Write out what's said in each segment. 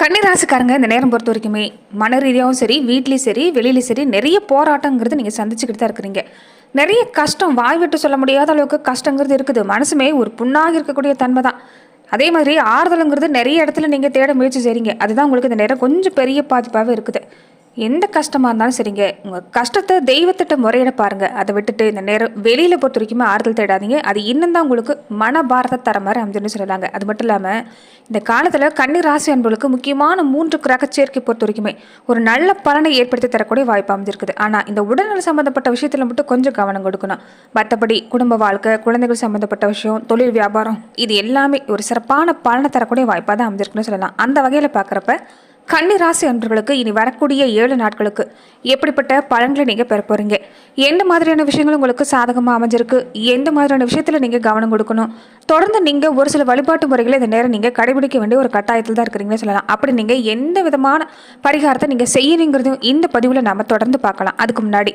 கன்னிராசிக்காரங்க இந்த நேரம் பொறுத்த வரைக்குமே மன ரீதியாகவும் சரி வீட்லேயும் சரி வெளியிலையும் சரி நிறைய போராட்டங்கிறது நீங்கள் சந்திச்சுக்கிட்டு தான் இருக்கிறீங்க. நிறைய கஷ்டம் வாய் விட்டு சொல்ல முடியாத அளவுக்கு கஷ்டங்கிறது இருக்குது. மனசுமே ஒரு புண்ணாக இருக்கக்கூடிய தன்மை தான். அதே மாதிரி ஆறுதலுங்கிறது நிறைய இடத்துல நீங்கள் தேட முயற்சி செய்கிறீங்க அதுதான் உங்களுக்கு இந்த நேரம் கொஞ்சம் பெரிய பாதிப்பாகவே இருக்குது. எந்த கஷ்டமாக இருந்தாலும் சரிங்க. உங்கள் கஷ்டத்தை தெய்வத்திட்ட முறையிட பாருங்கள் அதை விட்டுட்டு இந்த நேரம் வெளியில் பொறுத்த வரைக்குமே ஆறுதல் தேடாதீங்க. அது இன்னும் தான் உங்களுக்கு மன பாரத தர மாதிரி அமைஞ்சுன்னு சொல்லலாங்க. அது மட்டும் இல்லாமல் இந்த காலத்தில் கன்னி ராசி அன்புகளுக்கு முக்கியமான மூன்று கிரக சேர்க்கை பொறுத்த வரைக்குமே ஒரு நல்ல பலனை ஏற்படுத்தி தரக்கூடிய வாய்ப்பு அமைஞ்சிருக்குது. ஆனால் இந்த உடல்நல சம்மந்தப்பட்ட விஷயத்தில் மட்டும் கொஞ்சம் கவனம் கொடுக்கணும். மற்றபடி குடும்ப வாழ்க்கை குழந்தைகள் சம்மந்தப்பட்ட விஷயம் தொழில் வியாபாரம் இது எல்லாமே ஒரு சிறப்பான பலனை தரக்கூடிய வாய்ப்பாக தான் அமைஞ்சிருக்குன்னு சொல்லலாம். அந்த வகையில் பார்க்குறப்ப கன்னிராசி அன்பர்களுக்கு இனி வரக்கூடிய ஏழு நாட்களுக்கு எப்படிப்பட்ட பலன்களை நீங்கள் பெற போகிறீங்க எந்த மாதிரியான விஷயங்கள் உங்களுக்கு சாதகமாக அமைஞ்சிருக்கு? எந்த மாதிரியான விஷயத்தில் நீங்கள் கவனம் கொடுக்கணும்? தொடர்ந்து நீங்கள் ஒரு சில வழிபாட்டு முறைகளை இந்த நேரம் நீங்கள் கடைபிடிக்க வேண்டிய ஒரு கட்டாயத்தில் தான் இருக்கிறீங்கன்னு சொல்லலாம். அப்படி நீங்கள் எந்த விதமான பரிகாரத்தை நீங்கள் செய்யணுங்கிறதையும் இந்த பதிவில் நாம் தொடர்ந்து பார்க்கலாம். அதுக்கு முன்னாடி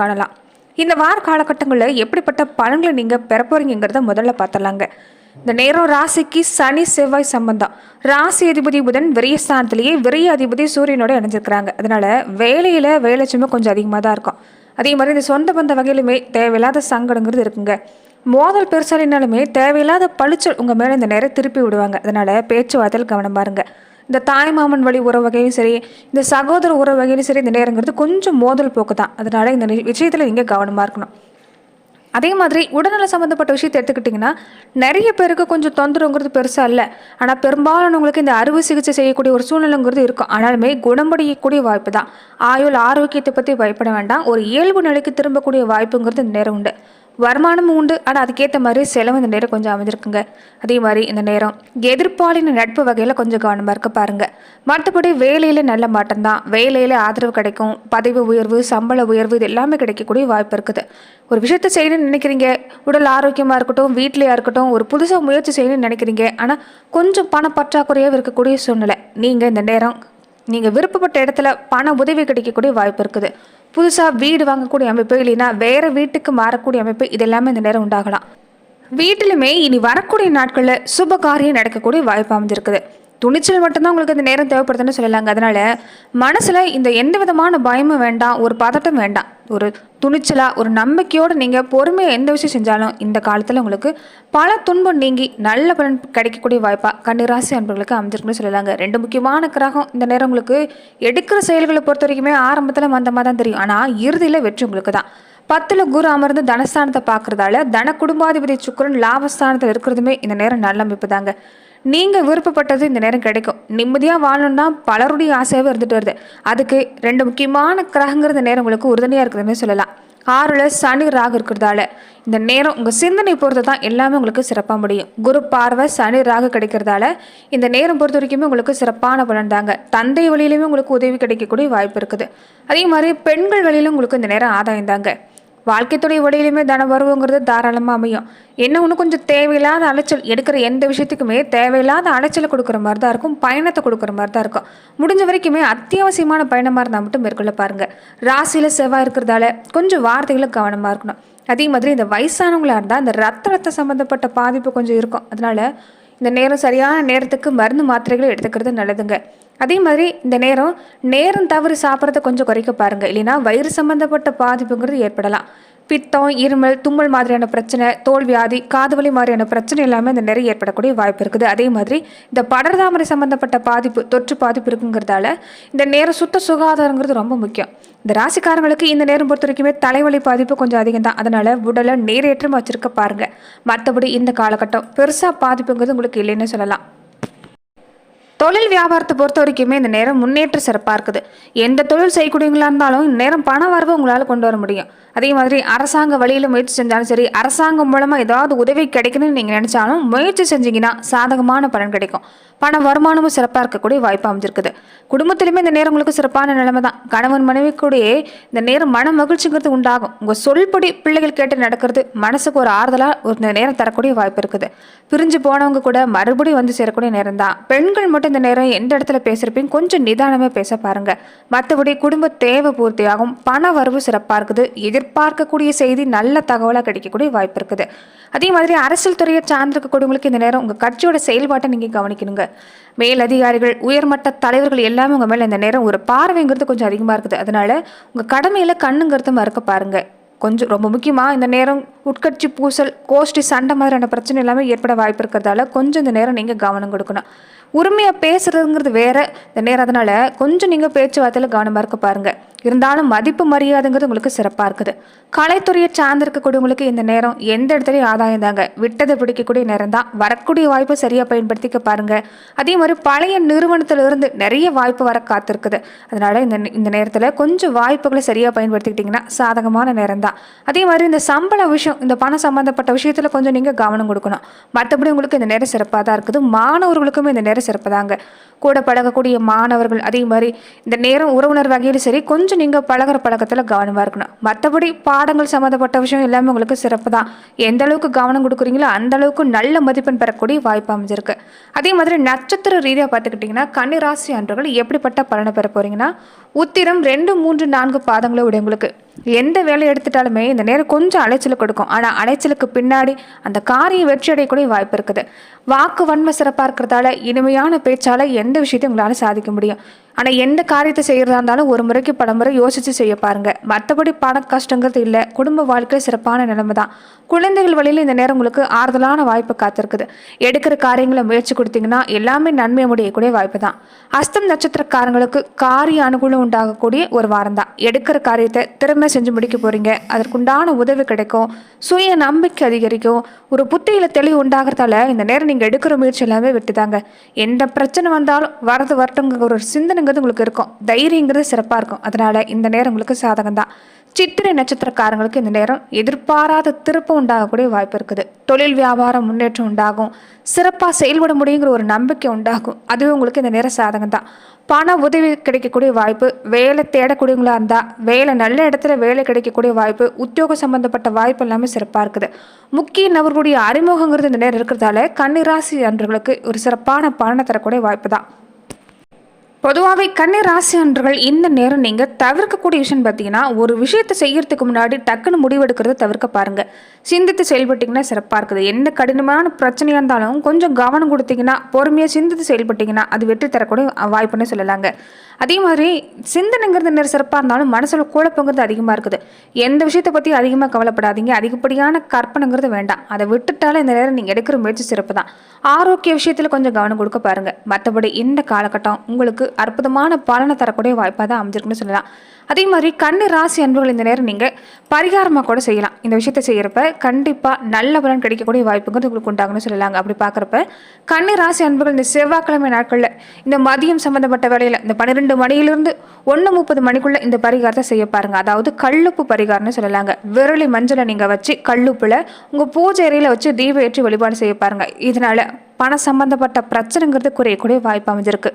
காணலாம். இந்த வார காலகட்டங்களில் எப்படிப்பட்ட பலன்களை நீங்கள் பெற போறீங்கிறத முதல்ல பார்த்தலாங்க இந்த நேரம் ராசிக்கு சனி செவ்வாய் சம்பந்தம். ராசி அதிபதி புதன் விரயஸ்தானத்திலேயே விரிய அதிபதி சூரியனோட இணைஞ்சிருக்கிறாங்க. அதனால வேலையில் வேலை சுமை கொஞ்சம் அதிகமாக தான் இருக்கும். அதே மாதிரி இந்த சொந்த பந்த வகையிலுமே தேவையில்லாத சங்கடங்கிறது இருக்குங்க. மோதல் பெருசாலினாலுமே தேவையில்லாத பளிச்சல் உங்கள் மேலே இந்த நேரம் திருப்பி விடுவாங்க. அதனால பேச்சுவார்த்தையில் கவனம் பாருங்க. இந்த தாய்மாமன் வழி உறவு வகையும் சரி இந்த சகோதர உற வகையிலும் சரி இந்த நேரங்கிறது கொஞ்சம் மோதல் போக்கு தான். அதனால இந்த விஷயத்தில் நீங்கள் கவனமாக இருக்கணும். அதே மாதிரி உடல்நல சம்மந்தப்பட்ட விஷயத்தை எடுத்துக்கிட்டிங்கன்னா நிறைய பேருக்கு கொஞ்சம் தொந்தரவுங்கிறது பெருசாக இல்லை. ஆனால் பெரும்பாலானவங்களுக்கு இந்த அறுவை சிகிச்சை செய்யக்கூடிய ஒரு சூழ்நிலைங்கிறது இருக்கும். ஆனாலுமே குணமடையக்கூடிய வாய்ப்பு தான். ஆயுள் ஆரோக்கியத்தை பற்றி பயப்பட வேண்டாம். ஒரு இயல்பு நிலைக்கு திரும்பக்கூடிய வாய்ப்புங்கிறது இந்த நேரம் உண்டு. வருமானமும் உண்டு. ஆனால் அதுக்கேற்ற மாதிரி செலவு இந்த நேரம் கொஞ்சம் அமைஞ்சிருக்குங்க. அதே மாதிரி இந்த நேரம் எதிர்ப்பாளின நட்பு வகையில் கொஞ்சம் கவனமாக இருக்க பாருங்கள் மற்றபடி வேலையில் நல்ல மாற்றம் தான். வேலையில் ஆதரவு கிடைக்கும். பதவி உயர்வு சம்பள உயர்வு இது எல்லாமே கிடைக்கக்கூடிய வாய்ப்பு இருக்குது. ஒரு விஷயத்த செய்யணும்னு நினைக்கிறீங்க. உடல் ஆரோக்கியமாக இருக்கட்டும் வீட்லேயா இருக்கட்டும் ஒரு புதுசாக முயற்சி செய்யணும்னு நினைக்கிறீங்க. ஆனால் கொஞ்சம் பண பற்றாக்குறையாக இருக்கக்கூடிய சூழ்நிலை. நீங்கள் இந்த நேரம் நீங்கள் விருப்பப்பட்ட இடத்துல பண உதவி கிடைக்கக்கூடிய வாய்ப்பு இருக்குது. புதுசாக வீடு வாங்கக்கூடிய அமைப்பு இல்லைன்னா வேறு வீட்டுக்கு மாறக்கூடிய அமைப்பு இதெல்லாமே இந்த நேரம் உண்டாகலாம். வீட்டிலுமே இனி வரக்கூடிய நாட்களில் சுப காரியம் நடக்கக்கூடிய வாய்ப்பு அமைஞ்சிருக்குது துணிச்சல் மட்டும்தான் உங்களுக்கு இந்த நேரம் தேவைப்படுதுன்னு சொல்லலாங்க. அதனால் மனசில் இந்த எந்த விதமான பயமும் வேண்டாம் ஒரு பதட்டம் வேண்டாம். ஒரு துணிச்சலாக ஒரு நம்பிக்கையோடு நீங்கள் பொறுமையாக எந்த விஷயம் செஞ்சாலும் இந்த காலத்தில் உங்களுக்கு பல துன்பம் நீங்கி நல்ல பலன் கிடைக்கக்கூடிய வாய்ப்பாக கன்னிராசி அன்பர்களுக்கு அமைஞ்சிருக்குன்னு சொல்லலாங்க. ரெண்டு முக்கியமான கிரகம் இந்த நேரம் உங்களுக்கு எடுக்கிற செயல்களை பொறுத்த வரைக்குமே ஆரம்பத்தில் மந்தமாக தான் தெரியும். ஆனால் இறுதியில் வெற்றி உங்களுக்கு தான் பத்தில் குரு அமர்ந்து தனஸ்தானத்தை பார்க்குறதால தன குடும்பாதிபதி சுக்கிரன் லாபஸ்தானத்தில் இருக்கிறதுமே இந்த நேரம் நல்ல அமைப்பு தாங்க நீங்கள் விருப்பப்பட்டது இந்த நேரம் கிடைக்கும். நிம்மதியாக வாழணும்னா பலருடைய ஆசையாகவே இருந்துட்டு வருது. அதுக்கு ரெண்டு முக்கியமான கிரகங்கிறது நேரம் உங்களுக்கு உறுதுணையாக இருக்குதுன்னு சொல்லலாம். ஆறில் சனி ராகு இருக்கிறதால இந்த நேரம் உங்கள் சிந்தனை பொறுத்து தான் எல்லாமே உங்களுக்கு சிறப்பாக முடியும். குரு பார்வை சனி ராகு கிடைக்கிறதால இந்த நேரம் பொறுத்த வரைக்குமே உங்களுக்கு சிறப்பான பலன் தாங்க. தந்தை வழியிலுமே உங்களுக்கு உதவி கிடைக்கக்கூடிய வாய்ப்பு இருக்குது. அதே மாதிரி பெண்கள் வழியிலும் உங்களுக்கு இந்த நேரம் ஆதாயம் தாங்க. வாழ்க்கை துணை வழியிலுமே தன வருவங்கிறது தாராளமாக அமையும். என்ன ஒன்று கொஞ்சம் தேவையில்லாத அலைச்சல் எடுக்கிற எந்த விஷயத்துக்குமே தேவையில்லாத அலைச்சலை கொடுக்குற மாதிரி தான் இருக்கும் பயணத்தை கொடுக்குற மாதிரி தான் இருக்கும். முடிஞ்ச வரைக்குமே அத்தியாவசியமான பயணமாக இருந்தால் மட்டும் மேற்கொள்ள பாருங்கள் ராசியில் செவ்வாய் இருக்கிறதால கொஞ்சம் வார்த்தைகளை கவனமாக இருக்கணும். அதே மாதிரி இந்த வயசானவங்களாக இருந்தால் இந்த ரத்த ரத்த சம்மந்தப்பட்ட பாதிப்பு கொஞ்சம் இருக்கும். அதனால இந்த நேரம் சரியான நேரத்துக்கு மருந்து மாத்திரைகளை எடுத்துக்கிறது நல்லதுங்க. அதே மாதிரி இந்த நேரம் நேரம் தவறி சாப்பிட்றத கொஞ்சம் குறைக்க பாருங்க. இல்லைன்னா வயிறு சம்மந்தப்பட்ட பாதிப்புங்கிறது ஏற்படலாம். பித்தம் இருமல் தும்மல் மாதிரியான பிரச்சனை தோல் வியாதி காதுவலி மாதிரியான பிரச்சனை எல்லாமே இந்த நேரம் ஏற்படக்கூடிய வாய்ப்பு இருக்குது. அதே மாதிரி இந்த படர்தாமரை சம்மந்தப்பட்ட பாதிப்பு தொற்று பாதிப்பு இருக்குங்கிறதால இந்த நேரம் சுத்த சுகாதாரங்கிறது ரொம்ப முக்கியம். இந்த ராசிக்காரங்களுக்கு இந்த நேரம் பொறுத்த வரைக்குமே தலைவலி பாதிப்பு கொஞ்சம் அதிகம் தான் அதனால் உடலை நேரேற்றமாக வச்சுருக்க பாருங்கள் மற்றபடி இந்த காலகட்டம் பெருசாக பாதிப்புங்கிறது உங்களுக்கு இல்லைன்னு சொல்லலாம். தொழில் வியாபாரத்தை பொறுத்த வரைக்குமே இந்த நேரம் முன்னேற்ற சிறப்பாக இருக்குது. எந்த தொழில் செய்யக்கூடியவங்களா இருந்தாலும் இந்த நேரம் பண வரவு உங்களால் கொண்டு வர முடியும். அதே மாதிரி அரசாங்க வழியில் முயற்சி செஞ்சாலும் சரி அரசாங்கம் மூலமாக ஏதாவது உதவி கிடைக்கணும்னு நீங்கள் நினச்சாலும் முயற்சி செஞ்சீங்கன்னா சாதகமான பலன் கிடைக்கும். பண வருமானமும் சிறப்பாக இருக்கக்கூடிய வாய்ப்பு அமைஞ்சிருக்குது. குடும்பத்திலுமே இந்த நேரம் உங்களுக்கு சிறப்பான நிலைமை தான் கணவன் மனைவி இந்த நேரம் மன மகிழ்ச்சிங்கிறது உண்டாகும். உங்கள் சொல்படி பிள்ளைகள் கேட்டு நடக்கிறது மனசுக்கு ஒரு ஆறுதலாக ஒரு நேரம் தரக்கூடிய வாய்ப்பு இருக்குது. பிரிஞ்சு போனவங்க கூட மறுபடியும் வந்து சேரக்கூடிய நேரம் தான் பெண்கள் மட்டும் இந்த நேரம் எந்த இடத்துல பேசுகிறப்பையும் கொஞ்சம் நிதானமாக பேச பாருங்கள் மற்றபடி குடும்ப தேவை பூர்த்தியாகும் பண வரவு சிறப்பாக இருக்குது. எதிர்பார்க்கக்கூடிய செய்தி நல்ல தகவலாக கிடைக்கக்கூடிய வாய்ப்பு இருக்குது. அதே மாதிரி அரசியல் துறையை சார்ந்திருக்கக்கூடியவங்களுக்கு இந்த நேரம் உங்கள் கட்சியோட செயல்பாட்டை நீங்கள் கவனிக்கணுங்க. மேலதிகாரிகள் உயர்மட்ட தலைவர்கள் எல்லாமே உங்கள் மேலே இந்த நேரம் ஒரு பார்வைங்கிறது கொஞ்சம் அதிகமாக இருக்குது. அதனால் உங்கள் கடமையில் கண்ணுங்கிறது மறக்க பாருங்கள் கொஞ்சம் ரொம்ப முக்கியமாக இந்த நேரம் உட்கட்சி பூசல் கோஷ்டி சண்டை மாதிரியான பிரச்சனை எல்லாமே ஏற்பட வாய்ப்பு இருக்கிறதால கொஞ்சம் இந்த நேரம் நீங்கள் கவனம் கொடுக்கணும். உரிமையாக பேசுகிறதுங்கிறது வேறு. இந்த நேரம் அதனால் கொஞ்சம் நீங்கள் பேச்சுவார்த்தையில் கவனமாக இருக்க பாருங்கள் இருந்தாலும் மதிப்பு மரியாதைங்கிறது உங்களுக்கு சிறப்பாக இருக்குது. கலைத்துறையை சார்ந்திருக்கக்கூடியவங்களுக்கு இந்த நேரம் எந்த இடத்துலையும் ஆதாயம் தாங்க. விட்டதை பிடிக்கக்கூடிய நேரம் தான். வரக்கூடிய வாய்ப்பை சரியாக பயன்படுத்திக்க பாருங்கள் அதே மாதிரி பழைய நிறுவனத்திலிருந்து நிறைய வாய்ப்பு வர காத்திருக்குது. அதனால் இந்த இந்த நேரத்தில் கொஞ்சம் வாய்ப்புகளை சரியாக பயன்படுத்திக்கிட்டிங்கன்னா சாதகமான நேரம் தான். அதே மாதிரி இந்த சம்பள விஷயம் இந்த பணம் சம்மந்தப்பட்ட விஷயத்தில் கொஞ்சம் நீங்கள் கவனம் கொடுக்கணும். மற்றபடி உங்களுக்கு இந்த நேரம் சிறப்பாக தான் இருக்குது. மாணவர்களுக்குமே இந்த நேரம் சிறப்பு தாங்க. கூட பழகக்கூடிய மாணவர்கள் அதே மாதிரி இந்த நேரம் உறவினர் வகையிலும் சரி கொஞ்சம் நீங்கள் பழகுற பழக்கத்தில் கவனமாக இருக்கணும். மற்றபடி பாடங்கள் சம்மந்தப்பட்ட விஷயம் எல்லாமே உங்களுக்கு சிறப்பு தான். எந்த அளவுக்கு கவனம் கொடுக்குறீங்களோ அந்த அளவுக்கு நல்ல மதிப்பெண் பெறக்கூடிய வாய்ப்பு அமைஞ்சிருக்கு. அதே மாதிரி நட்சத்திர ரீதியாக பார்த்துக்கிட்டிங்கன்னா கன்னிராசி அன்றர்கள் எப்படிப்பட்ட பலனை பெற போகிறீங்கன்னா உத்திரம் ரெண்டு மூன்று நான்கு பாதங்களை உடையவங்களுக்கு எந்த வேலையை எடுத்துட்டாலுமே இந்த நேரம் கொஞ்சம் அலைச்சல் கொடுக்கும். ஆனால் அலைச்சலுக்கு பின்னாடி அந்த காரியம் வெற்றி அடையக்கூடிய வாய்ப்பு இருக்குது. வாக்கு வன்மை சிறப்பாக இருக்கிறதால இனிமையான பேச்சால் எந்த விஷயத்தையும் உங்களால் சாதிக்க முடியும். ஆனால் எந்த காரியத்தை செய்கிறதா இருந்தாலும் ஒரு முறைக்கு பல முறை யோசித்து செய்ய பாருங்கள் மற்றபடி பண கஷ்டங்கிறது இல்லை. குடும்ப வாழ்க்கையில் சிறப்பான நிலைமை தான் குழந்தைகள் வழியில் இந்த நேரம் உங்களுக்கு ஆறுதலான வாய்ப்பு காத்திருக்குது. எடுக்கிற காரியங்களை முயற்சி கொடுத்தீங்கன்னா எல்லாமே நன்மை முடியக்கூடிய வாய்ப்பு தான் அஸ்தம் நட்சத்திரக்காரங்களுக்கு காரிய அனுகூலம் உண்டாகக்கூடிய ஒரு வாரம் தான் எடுக்கிற காரியத்தை திறமை செஞ்சு முடிக்க போகிறீங்க அதற்குண்டான உதவி கிடைக்கும். சுய நம்பிக்கை அதிகரிக்கும். ஒரு புத்தியில் தெளிவு உண்டாகிறதால இந்த நேரம் நீங்கள் எடுக்கிற முயற்சி எல்லாமே விட்டுதாங்க. எந்த பிரச்சனை வந்தாலும் வரது வரட்டுங்கிற ஒரு சிந்தனை சிந்தனைங்கிறது உங்களுக்கு இருக்கும். தைரியங்கிறது சிறப்பாக இருக்கும். அதனால் இந்த நேரம் உங்களுக்கு சாதகம் தான் சித்திரை நட்சத்திரக்காரங்களுக்கு இந்த நேரம் எதிர்பாராத திருப்பம் உண்டாகக்கூடிய வாய்ப்பு இருக்குது. தொழில் வியாபாரம் முன்னேற்றம் உண்டாகும். சிறப்பாக செயல்பட முடியுங்கிற ஒரு நம்பிக்கை உண்டாகும். அதுவே உங்களுக்கு இந்த நேரம் சாதகம் தான் பண உதவி கிடைக்கக்கூடிய வாய்ப்பு வேலை தேடக்கூடியவங்களா இருந்தால் வேலை நல்ல இடத்துல வேலை கிடைக்கக்கூடிய வாய்ப்பு உத்தியோக சம்பந்தப்பட்ட வாய்ப்பு எல்லாமே சிறப்பாக இருக்குது. முக்கிய நபர்களுடைய அறிமுகங்கிறது இந்த நேரம் இருக்கிறதால கன்னிராசி அன்றர்களுக்கு ஒரு சிறப்பான பலனை தரக்கூடிய வாய்ப்பு தான் பொதுவாகவே கன்னி ராசி அன்றர்கள் இந்த நேரம் நீங்கள் தவிர்க்கக்கூடிய விஷயம் பார்த்தீங்கன்னா ஒரு விஷயத்தை செய்யறதுக்கு முன்னாடி டக்குன்னு முடிவெடுக்கிறத தவிர்க்க பாருங்கள் சிந்தித்து செயல்பட்டிங்கன்னா சிறப்பாக இருக்குது. எந்த கடினமான பிரச்சனையாக இருந்தாலும் கொஞ்சம் கவனம் கொடுத்தீங்கன்னா பொறுமையாக சிந்தித்து செயல்பட்டிங்கன்னா அது வெற்றி தரக்கூடிய வாய்ப்புன்னு சொல்லலாங்க. அதே மாதிரி சிந்தனைங்கிறது நேரம் சிறப்பாக இருந்தாலும் மனசில் குழப்பங்கிறது அதிகமாக இருக்குது. எந்த விஷயத்தை பற்றி அதிகமாக கவலைப்படாதீங்க. அதிகப்படியான கற்பனைங்கிறது வேண்டாம். அதை விட்டுட்டாலும் இந்த நேரம் நீங்கள் எடுக்கிற முயற்சி சிறப்பு தான் ஆரோக்கிய விஷயத்தில் கொஞ்சம் கவனம் கொடுக்க பாருங்கள் மற்றபடி இந்த காலகட்டம் உங்களுக்கு அற்புதமான பலனை தரக்கூடிய வாய்ப்பாக தான் அமைஞ்சிருக்குன்னு சொல்லலாம். அதே மாதிரி கண்ணு ராசி அன்புகள் இந்த நேரம் நீங்கள் பரிகாரமாக கூட செய்யலாம். இந்த விஷயத்தை செய்கிறப்ப கண்டிப்பாக நல்ல பலன் கிடைக்கக்கூடிய வாய்ப்புங்கிறது உங்களுக்கு உண்டாகுன்னு சொல்லலாங்க. அப்படி பார்க்குறப்ப கண்ணு ராசி அன்புகள் இந்த செவ்வாய்க்கிழமை நாட்களில் இந்த மதியம் சம்மந்தப்பட்ட வேலையில் இந்த பன்னிரெண்டு மணியிலிருந்து ஒன்று முப்பது மணிக்குள்ளே இந்த பரிகாரத்தை செய்ய பாருங்கள் அதாவது கல்லுப்பு பரிகாரம்னு சொல்லலாங்க. விரலி மஞ்சளை நீங்கள் வச்சு கல்லுப்பில் உங்கள் பூஜை அறையில் வச்சு தீபம் ஏற்றி வழிபாடு செய்ய பாருங்கள் இதனால் பண சம்பந்தப்பட்ட பிரச்சனைங்கிறது குறையக்கூடிய வாய்ப்பு அமைஞ்சிருக்கு.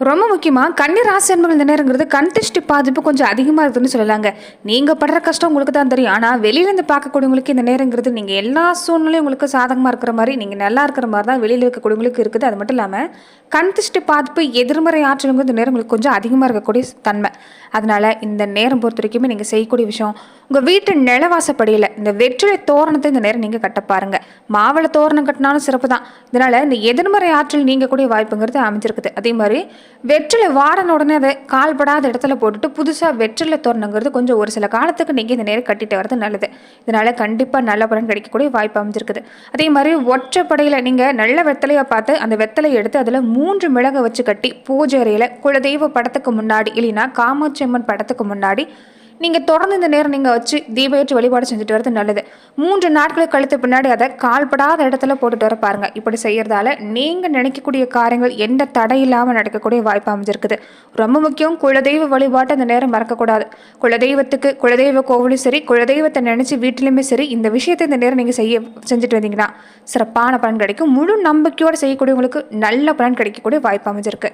ரொம்ப முக்கியமாக கன்னி ராசி அன்பர்கள் இந்த நேரங்கிறது கண் திருஷ்டி பாதிப்பு கொஞ்சம் அதிகமாக இருக்குதுன்னு சொல்லலாங்க. நீங்கள் படுற கஷ்டம் உங்களுக்கு தான் தெரியும். ஆனால் வெளியிலேருந்து பார்க்கக்கூடியவங்களுக்கு இந்த நேரங்கிறது நீங்கள் எல்லா சூழ்நிலையும் உங்களுக்கு சாதகமாக இருக்கிற மாதிரி நீங்கள் நல்லா இருக்கிற மாதிரி தான் வெளியில் இருக்கக்கூடியவங்களுக்கு இருக்குது. அது மட்டும் இல்லாமல் கண் திருஷ்டி பாதிப்பு எதிர்மறை ஆற்றலுங்கிறது இந்த நேரம் உங்களுக்கு கொஞ்சம் அதிகமாக இருக்கக்கூடிய தன்மை. அதனால் இந்த நேரம் பொறுத்த வரைக்குமே நீங்கள் செய்யக்கூடிய விஷயம் உங்கள் வீட்டு நிலவாசப்படியில் இந்த வெற்றிலை தோரணத்தை இந்த நேரம் நீங்கள் கட்ட பாருங்கள் மாவள தோரணம் கட்டினாலும் சிறப்பு தான். இதனால் இந்த எதிர்மறை ஆற்றல் நீங்கக்கூடிய வாய்ப்புங்கிறது அமைஞ்சிருக்குது. அதே மாதிரி வெற்றிலை வாரன உடனே அதை கால்படாத இடத்துல போட்டுட்டு புதுசாக வெற்றிலை தோரணங்கிறது கொஞ்சம் ஒரு சில காலத்துக்கு நீங்கள் இந்த நேரம் கட்டிட்டு வரது நல்லது. இதனால் கண்டிப்பாக நல்ல பலன் கிடைக்கக்கூடிய வாய்ப்பு அமைஞ்சிருக்குது. அதே மாதிரி ஒற்றைப்படையில் நீங்கள் நல்ல வெத்தலையை பார்த்து அந்த வெத்தலையை எடுத்து அதில் மூன்று மிளகை வச்சு கட்டி பூஜை அறையில் குலதெய்வ படத்துக்கு முன்னாடி இல்லைன்னா காமாட்சி அம்மன் படத்துக்கு முன்னாடி நீங்கள் தொடர்ந்து இந்த நேரம் நீங்கள் வச்சு தீபேற்று வழிபாடு செஞ்சுட்டு வரது நல்லது. மூன்று நாட்களுக்கு கழித்த பின்னாடி அதை கால்படாத இடத்துல போட்டுட்டு வர பாருங்கள் இப்படி செய்கிறதால நீங்கள் நினைக்கக்கூடிய காரியங்கள் எந்த தடை இல்லாமல் நடக்கக்கூடிய வாய்ப்பு அமைஞ்சிருக்குது. ரொம்ப முக்கியம் குலதெய்வ வழிபாட்டை அந்த நேரம் மறக்கக்கூடாது. குலதெய்வத்துக்கு குலதெய்வ கோவிலும் சரி குலதெய்வத்தை நினச்சி வீட்டிலையுமே சரி இந்த விஷயத்தை இந்த நேரம் நீங்கள் செய்ய செஞ்சுட்டு வந்தீங்கன்னா சிறப்பான பலன் கிடைக்கும். முழு நம்பிக்கையோடு செய்யக்கூடியவங்களுக்கு நல்ல பலன் கிடைக்கக்கூடிய வாய்ப்பு அமைஞ்சிருக்கு.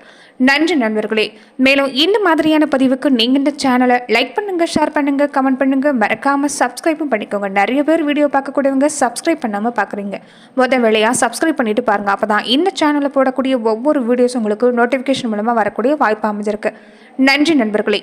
நன்றி நண்பர்களே. மேலும் இந்த மாதிரியான பதிவுக்கு நீங்கள் இந்த சேனலை லைக் பண்ணுங்கள் ஷேர் பண்ணுங்கள் கமெண்ட் பண்ணுங்க. மறக்காமல் சப்ஸ்கிரைப்பும் பண்ணிக்கோங்க. நிறைய பேர் வீடியோ பார்க்கக்கூடியவங்க சப்ஸ்கிரைப் பண்ணாமல் பார்க்குறீங்க. முத வேலையாக சப்ஸ்கிரைப் பண்ணிவிட்டு பாருங்கள் அப்போ தான் இந்த சேனலில் போடக்கூடிய ஒவ்வொரு வீடியோஸ் உங்களுக்கு நோட்டிஃபிகேஷன் மூலமாக வரக்கூடிய வாய்ப்பு அமைஞ்சிருக்கு. நன்றி நண்பர்களே.